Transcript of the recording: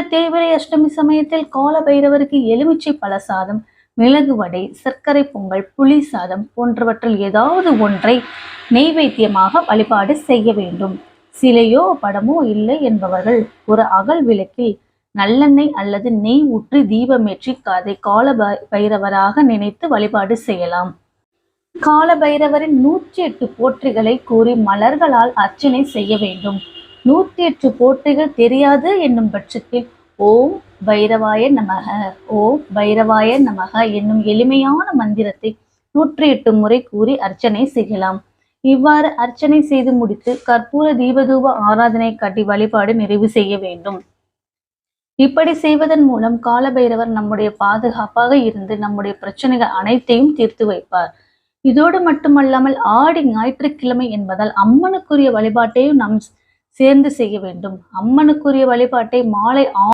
தேய்பிரை அஷ்டமி சமயத்தில் கால பைரவருக்கு எலுமிச்சை பழசாதம் மிளகு வடை சர்க்கரை பொங்கல் புளி சாதம் போன்றவற்றில் ஏதாவது ஒன்றை நெய்வேத்தியமாக வழிபாடு செய்ய வேண்டும். சிலையோ படமோ இல்லை என்பவர்கள் ஒரு அகல் விளக்கில் நல்லெண்ணெய் அல்லது நெய் ஊற்றி தீபமேற்றி அதை கால பை- பைரவராக நினைத்து வழிபாடு செய்யலாம். கால பைரவரின் நூற்றி எட்டு போற்றிகளை கூறி மலர்களால் அர்ச்சனை செய்ய வேண்டும். நூற்றி எட்டு போற்றிகள் தெரியாது என்னும் பட்சத்தில் ஓம் பைரவாய நமக ஓம் பைரவாய நமக என்னும் எளிமையான மந்திரத்தை நூற்றி எட்டு முறை கூறி அர்ச்சனை செய்யலாம். இவ்வாறு அர்ச்சனை செய்து முடித்து கற்பூர தீபதூப ஆராதனை காட்டி வழிபாடு நிறைவு செய்ய வேண்டும். இப்படி செய்வதன் மூலம் காலபைரவர் நம்முடைய பாதுகாப்பாக இருந்து நம்முடைய பிரச்சனைகள் அனைத்தையும் தீர்த்து வைப்பார். இதோடு மட்டுமல்லாமல் ஆடி ஞாயிற்றுக்கிழமை என்பதால் அம்மனுக்குரிய வழிபாட்டையும் நாம் சேர்ந்து செய்ய வேண்டும். அம்மனுக்குரிய வழிபாட்டை மாலை